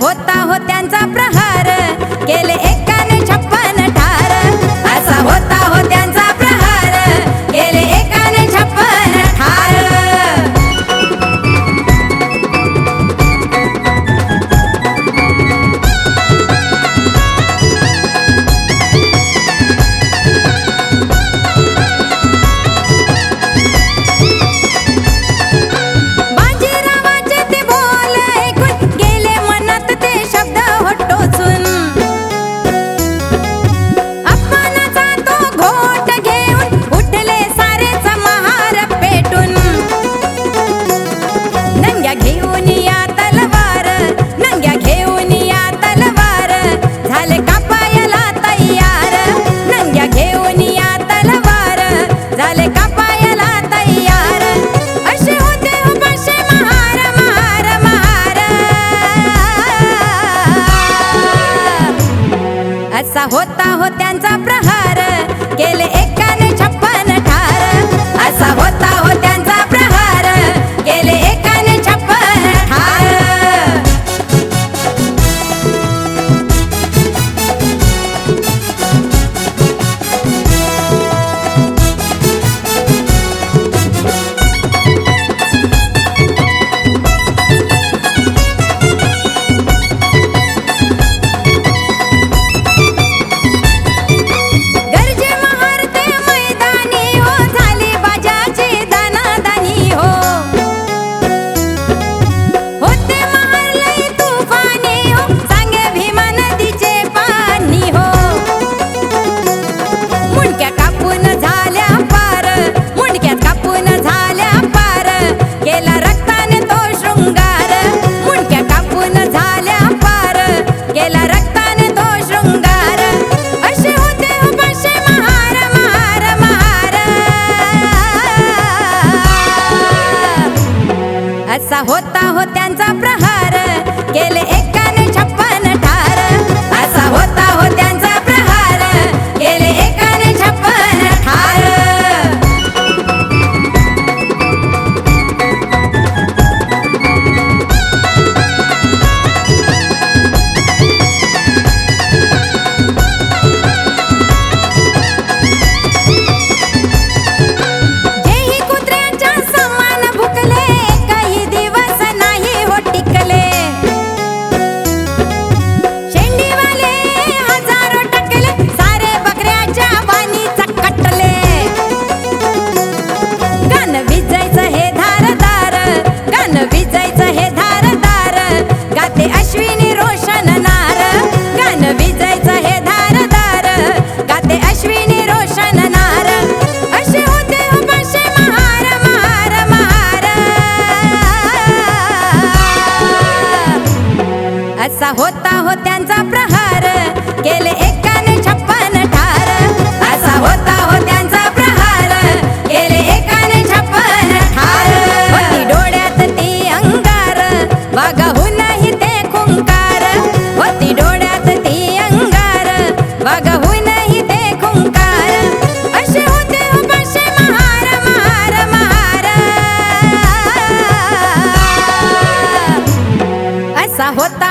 होता हो त्यांचा प्रहार. केले एका असा होता हो त्यांचा प्रहार. असा होता हो त्यांचा प्रहार. केले एकाने छप्पन ठार. असा होता हो त्यांचा प्रहार. केले एकाने छप्पन ठार. होती डोळ्यात ती अंगार. वागाहूनही ते खुंकार. होती डोळ्यात ती अंगार. वागाहूनही ते खुंकार. असे होते हो उपाशे महार महार महार. असा होता